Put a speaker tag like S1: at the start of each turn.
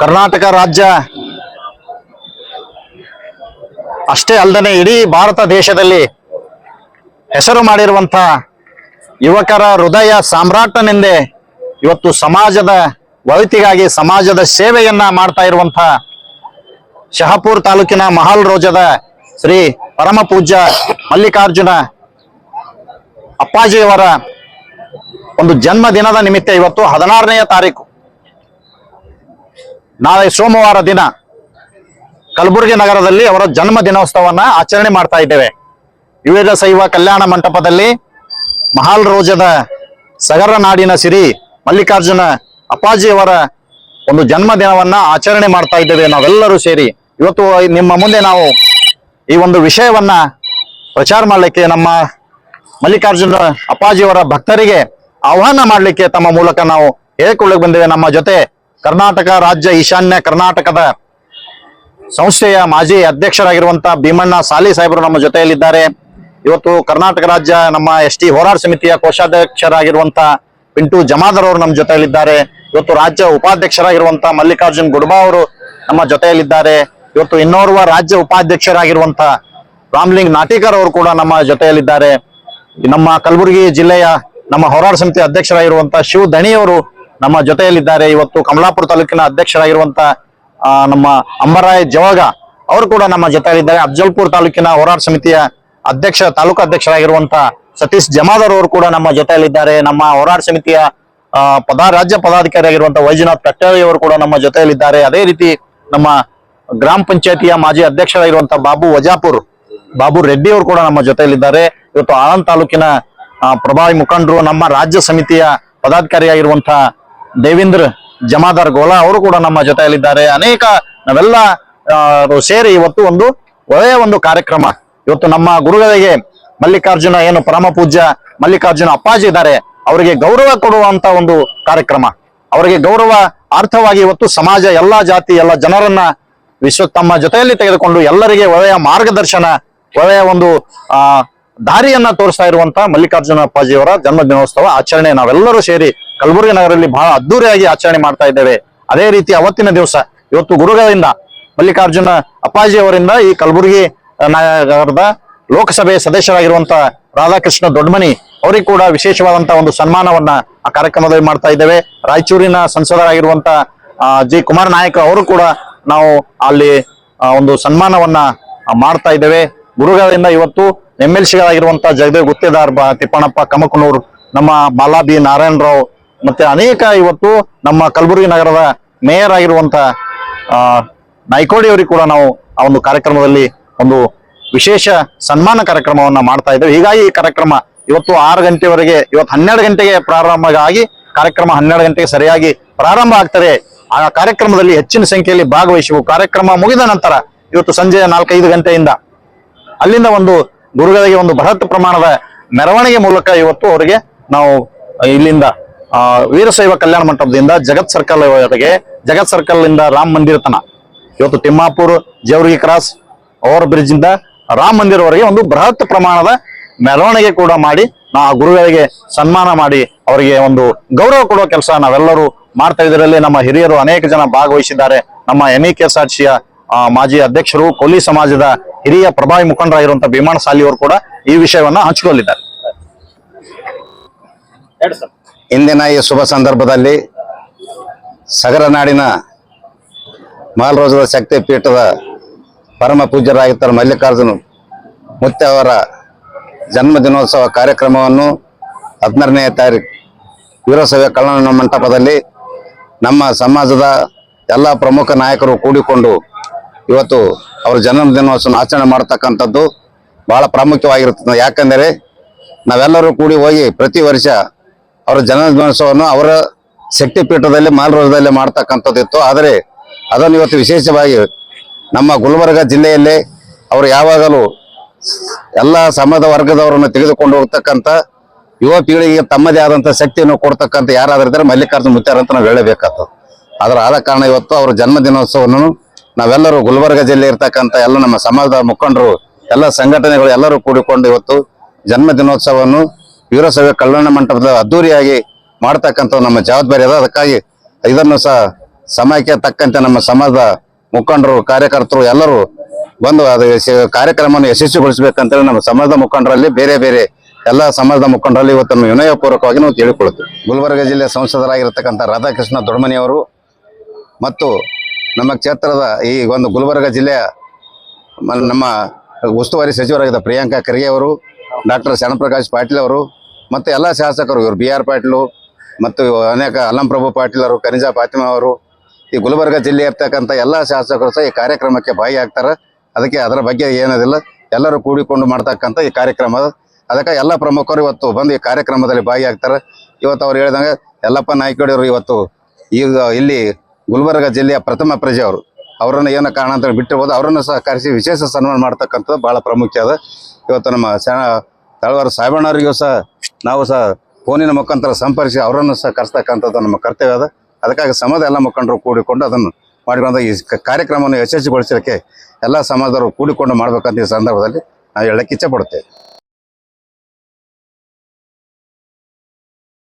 S1: ಕರ್ನಾಟಕ ರಾಜ್ಯ ಅಷ್ಟೇ ಅಲ್ಲದೆ ಇಡೀ ಭಾರತ ದೇಶದಲ್ಲಿ ಹೆಸರು ಮಾಡಿರುವಂಥ ಯುವಕರ ಹೃದಯ ಸಾಮ್ರಾಟನೆಂದೇ ಇವತ್ತು ಸಮಾಜದ ಒಳಿತಿಗಾಗಿ ಸಮಾಜದ ಸೇವೆಯನ್ನ ಮಾಡ್ತಾ ಇರುವಂತ ಶಹಪುರ್ ತಾಲೂಕಿನ ಮಹಾಲ್ ರೋಜದ ಶ್ರೀ ಪರಮ ಪೂಜ್ಯ ಮಲ್ಲಿಕಾರ್ಜುನ ಅಪ್ಪಾಜಿಯವರ ಒಂದು ಜನ್ಮ ದಿನದ ನಿಮಿತ್ತ ಇವತ್ತು ಹದಿನಾರನೆಯ ತಾರೀಕು. ನಾಳೆ ಸೋಮವಾರ ದಿನ ಕಲಬುರಗಿ ನಗರದಲ್ಲಿ ಅವರ ಜನ್ಮ ದಿನೋತ್ಸವವನ್ನು ಆಚರಣೆ ಮಾಡ್ತಾ ಇದ್ದೇವೆ. ವಿವಿಧ ಶೈವ ಕಲ್ಯಾಣ ಮಂಟಪದಲ್ಲಿ ಮಹಾಲ್ ರೋಜದ ಸಗರ ನಾಡಿನ ಸಿರಿ ಮಲ್ಲಿಕಾರ್ಜುನ ಅಪ್ಪಾಜಿಯವರ ಒಂದು ಜನ್ಮ ದಿನವನ್ನ ಆಚರಣೆ ಮಾಡ್ತಾ ಇದ್ದೇವೆ ನಾವೆಲ್ಲರೂ ಸೇರಿ. ಇವತ್ತು ನಿಮ್ಮ ಮುಂದೆ ನಾವು ಈ ಒಂದು ವಿಷಯವನ್ನ ಪ್ರಚಾರ ಮಾಡಲಿಕ್ಕೆ ನಮ್ಮ ಮಲ್ಲಿಕಾರ್ಜುನ ಅಪ್ಪಾಜಿಯವರ ಭಕ್ತರಿಗೆ ಆಹ್ವಾನ ಮಾಡಲಿಕ್ಕೆ ತಮ್ಮ ಮೂಲಕ ನಾವು ಹೇಳಿಕೊಳ್ಳಕ್ಕೆ ಬಂದಿವೆ ನಮ್ಮ ಜೊತೆ ಕರ್ನಾಟಕ ರಾಜ್ಯ ಈಶಾನ್ಯ ಕರ್ನಾಟಕದ ಸಂಸ್ಥೆಯ ಮಾಜಿ ಅಧ್ಯಕ್ಷರಾಗಿರುವಂತಹ ಭೀಮಣ್ಣ ಸಾಲಿ ಸಾಹೇಬರು ನಮ್ಮ ಜೊತೆಯಲ್ಲಿದ್ದಾರೆ. ಇವತ್ತು ಕರ್ನಾಟಕ ರಾಜ್ಯ ನಮ್ಮ ಎಸ್ ಟಿ ಹೋರಾಟ ಸಮಿತಿಯ ಕೋಶಾಧ್ಯಕ್ಷರಾಗಿರುವಂತ ಪಿಂಟು ಜಮಾದರ್ ಅವರು ನಮ್ಮ ಜೊತೆಯಲ್ಲಿದ್ದಾರೆ. ಇವತ್ತು ರಾಜ್ಯ ಉಪಾಧ್ಯಕ್ಷರಾಗಿರುವಂತಹ ಮಲ್ಲಿಕಾರ್ಜುನ್ ಗುಡ್ಬಾ ಅವರು ನಮ್ಮ ಜೊತೆಯಲ್ಲಿದ್ದಾರೆ. ಇವತ್ತು ಇನ್ನೋರ್ವ ರಾಜ್ಯ ಉಪಾಧ್ಯಕ್ಷರಾಗಿರುವಂತ ರಾಮ್ಲಿಂಗ್ ನಾಟಿಕರ್ ಅವರು ಕೂಡ ನಮ್ಮ ಜೊತೆಯಲ್ಲಿದ್ದಾರೆ. ನಮ್ಮ ಕಲಬುರಗಿ ಜಿಲ್ಲೆಯ ನಮ್ಮ ಹೋರಾಟ ಸಮಿತಿ ಅಧ್ಯಕ್ಷರಾಗಿರುವಂತಹ ಶಿವ ದಣಿ ಅವರು ನಮ್ಮ ಜೊತೆಯಲ್ಲಿದ್ದಾರೆ. ಇವತ್ತು ಕಮಲಾಪುರ ತಾಲೂಕಿನ ಅಧ್ಯಕ್ಷರಾಗಿರುವಂತ ನಮ್ಮ ಅಂಬರಾಯ್ ಜವಾಗ ಅವರು ಕೂಡ ನಮ್ಮ ಜೊತೆಯಲ್ಲಿದ್ದಾರೆ. ಅಫ್ಜಲ್ಪುರ್ ತಾಲೂಕಿನ ಹೋರಾಟ ಸಮಿತಿಯ ಅಧ್ಯಕ್ಷ, ತಾಲೂಕು ಅಧ್ಯಕ್ಷರಾಗಿರುವಂತ ಸತೀಶ್ ಜಮಾದರ್ ಅವರು ಕೂಡ ನಮ್ಮ ಜೊತೆಯಲ್ಲಿದ್ದಾರೆ. ನಮ್ಮ ಹೋರಾಟ ಸಮಿತಿಯ ಪದ, ರಾಜ್ಯ ಪದಾಧಿಕಾರಿಯಾಗಿರುವಂತ ವೈಜನಾಥ್ ಕಟ್ಟಾಳಿ ಅವರು ಕೂಡ ನಮ್ಮ ಜೊತೆಯಲ್ಲಿದ್ದಾರೆ. ಅದೇ ರೀತಿ ನಮ್ಮ ಗ್ರಾಮ ಪಂಚಾಯತಿಯ ಮಾಜಿ ಅಧ್ಯಕ್ಷರಾಗಿರುವಂತ ಬಾಬು ವಜಾಪುರ್, ಬಾಬು ರೆಡ್ಡಿ ಅವರು ಕೂಡ ನಮ್ಮ ಜೊತೆಯಲ್ಲಿದ್ದಾರೆ. ಇವತ್ತು ಆಳಂದ್ ತಾಲೂಕಿನ ಪ್ರಭಾವಿ ಮುಖಂಡರು, ನಮ್ಮ ರಾಜ್ಯ ಸಮಿತಿಯ ಪದಾಧಿಕಾರಿಯಾಗಿರುವಂತ ದೇವೇಂದ್ರ ಜಮಾದಾರ್ ಗೋಲಾ ಅವರು ಕೂಡ ನಮ್ಮ ಜೊತೆಯಲ್ಲಿದ್ದಾರೆ. ಅನೇಕ ನಾವೆಲ್ಲ ಸೇರಿ ಇವತ್ತು ಒಂದು ಒಳ್ಳೆಯ ಒಂದು ಕಾರ್ಯಕ್ರಮ. ಇವತ್ತು ನಮ್ಮ ಗುರುಗಳಿಗೆ ಮಲ್ಲಿಕಾರ್ಜುನ ಏನು ಪರಮ ಪೂಜ್ಯ ಮಲ್ಲಿಕಾರ್ಜುನ ಅಪ್ಪಾಜಿ ಇದ್ದಾರೆ. ಅವರಿಗೆ ಗೌರವ ಕೊಡುವಂತ ಒಂದು ಕಾರ್ಯಕ್ರಮ. ಅವರಿಗೆ ಗೌರವ ಅರ್ಥವಾಗಿ ಇವತ್ತು ಸಮಾಜ, ಎಲ್ಲಾ ಜಾತಿ, ಎಲ್ಲ ಜನರನ್ನ ವಿಶ್ವ ತಮ್ಮ ಜೊತೆಯಲ್ಲಿ ತೆಗೆದುಕೊಂಡು ಎಲ್ಲರಿಗೆ ಒಳ್ಳೆಯ ಮಾರ್ಗದರ್ಶನ, ಒಳ್ಳೆಯ ಒಂದು, ಆ, ದಾರಿಯನ್ನ ತೋರಿಸ್ತಾ ಇರುವಂತ ಮಲ್ಲಿಕಾರ್ಜುನ ಅಪ್ಪಾಜಿಯವರ ಜನ್ಮ ದಿನೋತ್ಸವ ಆಚರಣೆ ನಾವೆಲ್ಲರೂ ಸೇರಿ ಕಲಬುರಗಿ ನಗರದಲ್ಲಿ ಬಹಳ ಅದ್ದೂರಿಯಾಗಿ ಆಚರಣೆ ಮಾಡ್ತಾ ಇದ್ದೇವೆ. ಅದೇ ರೀತಿ ಅವತ್ತಿನ ದಿವಸ, ಇವತ್ತು ಗುರುಗಳಿಂದ ಮಲ್ಲಿಕಾರ್ಜುನ ಅಪ್ಪಾಜಿ ಅವರಿಂದ ಈ ಕಲಬುರಗಿ ನಗರದ ಲೋಕಸಭೆ ಸದಸ್ಯರಾಗಿರುವಂತಹ ರಾಧಾಕೃಷ್ಣ ದೊಡ್ಡಮನಿ ಅವರಿಗೆ ಕೂಡ ವಿಶೇಷವಾದಂತಹ ಒಂದು ಸನ್ಮಾನವನ್ನ ಆ ಕಾರ್ಯಕ್ರಮದಲ್ಲಿ ಮಾಡ್ತಾ ಇದ್ದೇವೆ. ರಾಯಚೂರಿನ ಸಂಸದರಾಗಿರುವಂತ ಜಿ ಕುಮಾರ್ ನಾಯಕ್ ಅವರು ಕೂಡ ನಾವು ಅಲ್ಲಿ ಒಂದು ಸನ್ಮಾನವನ್ನ ಮಾಡ್ತಾ ಇದ್ದೇವೆ. ಗುರುಗಳಿಂದ ಇವತ್ತು ಎಂ ಎಲ್ ಸಿಗಳಾಗಿರುವಂತಹ ಜಗದೇವ್ ಗುತ್ತೇದಾರ್ ತಿಪ್ಪಣಪ್ಪ ಕಮಕನೂರ್, ನಮ್ಮ ಮಾಲಾಬಿ ನಾರಾಯಣರಾವ್ ನಾರಾಯಣ ರಾವ್ ಮತ್ತೆ ಅನೇಕ ಇವತ್ತು ನಮ್ಮ ಕಲಬುರಗಿ ನಗರದ ಮೇಯರ್ ಆಗಿರುವಂತ ನಾಯ್ಕೋಡಿ ಅವರಿಗೆ ಕೂಡ ನಾವು ಆ ಒಂದು ಕಾರ್ಯಕ್ರಮದಲ್ಲಿ ಒಂದು ವಿಶೇಷ ಸನ್ಮಾನ ಕಾರ್ಯಕ್ರಮವನ್ನ ಮಾಡ್ತಾ ಇದ್ದೇವೆ. ಹೀಗಾಗಿ ಈ ಕಾರ್ಯಕ್ರಮ ಇವತ್ತು ಆರು ಗಂಟೆವರೆಗೆ, ಇವತ್ತು ಹನ್ನೆರಡು ಗಂಟೆಗೆ ಪ್ರಾರಂಭ ಆಗಿ ಕಾರ್ಯಕ್ರಮ ಹನ್ನೆರಡು ಗಂಟೆಗೆ ಸರಿಯಾಗಿ ಪ್ರಾರಂಭ ಆಗ್ತದೆ. ಆ ಕಾರ್ಯಕ್ರಮದಲ್ಲಿ ಹೆಚ್ಚಿನ ಸಂಖ್ಯೆಯಲ್ಲಿ ಭಾಗವಹಿಸುವ ಕಾರ್ಯಕ್ರಮ ಮುಗಿದ ನಂತರ ಇವತ್ತು ಸಂಜೆ ನಾಲ್ಕೈದು ಗಂಟೆಯಿಂದ ಅಲ್ಲಿಂದ ಒಂದು ಗುರುಗಳಿಗೆ ಒಂದು ಬೃಹತ್ ಪ್ರಮಾಣದ ಮೆರವಣಿಗೆ ಮೂಲಕ ಇವತ್ತು ಅವರಿಗೆ ನಾವು ಇಲ್ಲಿಂದ ವೀರಶೈವ ಕಲ್ಯಾಣ ಮಂಟಪದಿಂದ ಜಗತ್ ಸರ್ಕಲ್ ವರೆಗೆ, ಜಗತ್ ಸರ್ಕಲ್ ಇಂದ ರಾಮ್ ಮಂದಿರ ತನ. ಇವತ್ತು Timmapur, Jevargi cross over bridge ಇಂದ ರಾಮ್ ಮಂದಿರವರೆಗೆ ಒಂದು ಬೃಹತ್ ಪ್ರಮಾಣದ ಮೆರವಣಿಗೆ ಕೂಡ ಮಾಡಿ, ನಾ ಗುರುಗಳಿಗೆ ಸನ್ಮಾನ ಮಾಡಿ, ಅವರಿಗೆ ಒಂದು ಗೌರವ ಕೊಡುವ ಕೆಲಸ ನಾವೆಲ್ಲರೂ ಮಾಡ್ತಾ ಇದರಲ್ಲಿ ನಮ್ಮ ಹಿರಿಯರು ಅನೇಕ ಜನ ಭಾಗವಹಿಸಿದ್ದಾರೆ. ನಮ್ಮ ಎನ್ ಇ ಕೆ ಮಾಜಿ ಅಧ್ಯಕ್ಷರು, ಕೊಲ್ಲಿ ಸಮಾಜದ ಹಿರಿಯ ಪ್ರಭಾವಿ ಮುಖಂಡರಾಗಿರುವಂತಹ ಭೀಮಾನ ಸಾಲಿಯವರು ಕೂಡ ಈ ವಿಷಯವನ್ನ ಹಂಚಿಕೊಳ್ಳಿದ್ದಾರೆ
S2: ಇಂದಿನ ಈ ಶುಭ ಸಂದರ್ಭದಲ್ಲಿ ಸಗರ ನಾಡಿನ ಮಾಲ್ರೋಜದ ಶಕ್ತಿ ಪೀಠದ ಪರಮ ಪೂಜ್ಯರಾಗಿದ್ದ ಮಲ್ಲಿಕಾರ್ಜುನ ಮುತ್ತೆ ಅವರ ಜನ್ಮ ದಿನೋತ್ಸವ ಕಾರ್ಯಕ್ರಮವನ್ನು ಹದಿನಾರನೇ ತಾರೀಕು ವೀರಸಭೆ ಕಲ್ಯಾಣ ಮಂಟಪದಲ್ಲಿ ನಮ್ಮ ಸಮಾಜದ ಎಲ್ಲ ಪ್ರಮುಖ ನಾಯಕರು ಕೂಡಿಕೊಂಡು ಇವತ್ತು ಅವರ ಜನ್ಮ ದಿನೋತ್ಸವ ಆಚರಣೆ ಮಾಡ್ತಕ್ಕಂಥದ್ದು ಬಹಳ ಪ್ರಾಮುಖ್ಯವಾಗಿರುತ್ತದೆ. ಯಾಕಂದರೆ ನಾವೆಲ್ಲರೂ ಕೂಡಿ ಹೋಗಿ ಪ್ರತಿ ವರ್ಷ ಅವರ ಜನ್ಮ ದಿನೋತ್ಸವವನ್ನು ಅವರ ಶಕ್ತಿ ಪೀಠದಲ್ಲಿ ಮಾಲ್ರೋಜದಲ್ಲಿ ಮಾಡ್ತಕ್ಕಂಥದ್ದಿತ್ತು ಆದರೆ ಅದನ್ನು ಇವತ್ತು ವಿಶೇಷವಾಗಿ ನಮ್ಮ ಗುಲ್ಬರ್ಗ ಜಿಲ್ಲೆಯಲ್ಲೇ ಅವರು ಯಾವಾಗಲೂ ಎಲ್ಲ ಸಮಾಜ ವರ್ಗದವರನ್ನು ತೆಗೆದುಕೊಂಡು ಹೋಗ್ತಕ್ಕಂಥ ಯುವ ಪೀಳಿಗೆಗೆ ತಮ್ಮದೇ ಆದಂಥ ಶಕ್ತಿಯನ್ನು ಕೊಡ್ತಕ್ಕಂಥ ಯಾರಾದ್ರೂ ಇದ್ದಾರೆ, ಮಲ್ಲಿಕಾರ್ಜುನ ಮುತ್ಯಾರ ಅಂತ ನಾವು ಹೇಳಬೇಕಾಗ್ತದೆ. ಅದರ ಆದ ಕಾರಣ ಇವತ್ತು ಅವರ ಜನ್ಮ ದಿನೋತ್ಸವವನ್ನು ನಾವೆಲ್ಲರೂ ಗುಲ್ಬರ್ಗ ಜಿಲ್ಲೆ ಇರ್ತಕ್ಕಂಥ ಎಲ್ಲ ನಮ್ಮ ಸಮಾಜದ ಮುಖಂಡರು, ಎಲ್ಲ ಸಂಘಟನೆಗಳು ಎಲ್ಲರೂ ಕೂಡಿಕೊಂಡು ಇವತ್ತು ಜನ್ಮ ವೀರಶೈವ ಕಲ್ಯಾಣ ಮಂಟಪದ ಅದ್ದೂರಿಯಾಗಿ ಮಾಡ್ತಕ್ಕಂಥ ನಮ್ಮ ಜವಾಬ್ದಾರಿ ಅದ. ಅದಕ್ಕಾಗಿ ಇದನ್ನು ಸಹ ಸಮಯಕ್ಕೆ ತಕ್ಕಂತೆ ನಮ್ಮ ಸಮಾಜದ ಮುಖಂಡರು, ಕಾರ್ಯಕರ್ತರು ಎಲ್ಲರೂ ಬಂದು ಅದು ಕಾರ್ಯಕ್ರಮವನ್ನು ಯಶಸ್ವಿಗೊಳಿಸಬೇಕಂತೇಳಿ ನಮ್ಮ ಸಮಾಜದ ಮುಖಂಡರಲ್ಲಿ ಬೇರೆ ಬೇರೆ ಎಲ್ಲ ಸಮಾಜದ ಮುಖಂಡರಲ್ಲಿ ಇವತ್ತನ್ನು ವಿನಯಪೂರ್ವಕವಾಗಿ ನಾವು ತಿಳಿಕೊಳ್ಳುತ್ತೇವೆ ಗುಲ್ಬರ್ಗ ಜಿಲ್ಲೆ ಸಂಸದರಾಗಿರ್ತಕ್ಕಂಥ ರಾಧಾಕೃಷ್ಣ ದೊಡ್ಮನಿಯವರು ಮತ್ತು ನಮ್ಮ ಕ್ಷೇತ್ರದ ಈ ಒಂದು ಗುಲ್ಬರ್ಗ ಜಿಲ್ಲೆಯ ನಮ್ಮ ಉಸ್ತುವಾರಿ ಸಚಿವರಾಗಿದ್ದ ಪ್ರಿಯಾಂಕಾ ಖರ್ಗೆ ಅವರು, ಡಾಕ್ಟರ್ ಶರಣಪ್ರಕಾಶ್ ಪಾಟೀಲ್ ಅವರು ಮತ್ತು ಎಲ್ಲ ಶಾಸಕರು ಇವರು ಬಿ ಆರ್ ಪಾಟೀಲು ಮತ್ತು ಅನೇಕ ಅಲ್ಲಂಪ್ರಭು ಪಾಟೀಲ್ ಅವರು ಕನಿಜಾ ಫಾತಿಮಾ ಅವರು, ಈ ಗುಲ್ಬರ್ಗ ಜಿಲ್ಲೆ ಇರ್ತಕ್ಕಂಥ ಎಲ್ಲ ಶಾಸಕರು ಸಹ ಈ ಕಾರ್ಯಕ್ರಮಕ್ಕೆ ಭಾಗಿಯಾಗ್ತಾರೆ ಅದಕ್ಕೆ ಅದರ ಬಗ್ಗೆ ಏನದಿಲ್ಲ. ಎಲ್ಲರೂ ಕೂಡಿಕೊಂಡು ಮಾಡ್ತಕ್ಕಂಥ ಈ ಕಾರ್ಯಕ್ರಮ ಅದಕ್ಕೆ ಎಲ್ಲ ಪ್ರಮುಖರು ಇವತ್ತು ಬಂದು ಈ ಕಾರ್ಯಕ್ರಮದಲ್ಲಿ ಭಾಗಿಯಾಗ್ತಾರೆ ಇವತ್ತು ಅವ್ರು ಹೇಳಿದಂಗೆ ಎಲ್ಲಪ್ಪ ನಾಯ್ಕಡಿಯವರು ಇವತ್ತು ಈಗ ಇಲ್ಲಿ ಗುಲ್ಬರ್ಗ ಜಿಲ್ಲೆಯ ಪ್ರಥಮ ಪ್ರಜೆ ಅವರು. ಅವರನ್ನು ಏನೋ ಕಾರಣ ಅಂತ ಬಿಟ್ಟಿರ್ಬೋದು. ಅವರನ್ನು ಸಹ ಕರೆಸಿ ವಿಶೇಷ ಸನ್ಮಾನ ಮಾಡ್ತಕ್ಕಂಥದ್ದು ಬಹಳ ಪ್ರಾಮುಖ್ಯ ಅದ. ಇವತ್ತು ನಮ್ಮ ಶ ತಳವಾರ ಸಾಹೇಬಣ್ಣವರಿಗೂ ಸಹ ನಾವು ಸಹ ಫೋನಿನ ಮುಖಾಂತರ ಸಂಪರ್ಕಿಸಿ ಅವರನ್ನು ಸಹ ಕರೆಸ್ತಕ್ಕಂಥದ್ದು ನಮ್ಮ ಕರ್ತವ್ಯ ಅದ. ಅದಕ್ಕಾಗಿ ಸಮಾಜ ಎಲ್ಲ ಮುಖಂಡರು ಕೂಡಿಕೊಂಡು ಅದನ್ನು ಮಾಡಿಕೊಂಡು ಈ ಕಾರ್ಯಕ್ರಮವನ್ನು ಯಶಸ್ವಿಗೊಳಿಸಲಿಕ್ಕೆ ಎಲ್ಲ ಸಮಾಜದವರು ಕೂಡಿಕೊಂಡು ಮಾಡಬೇಕಂತ ಈ ಸಂದರ್ಭದಲ್ಲಿ ನಾವು ಹೇಳಕ್ಕೆ ಇಚ್ಛೆ ಪಡುತ್ತೇವೆ.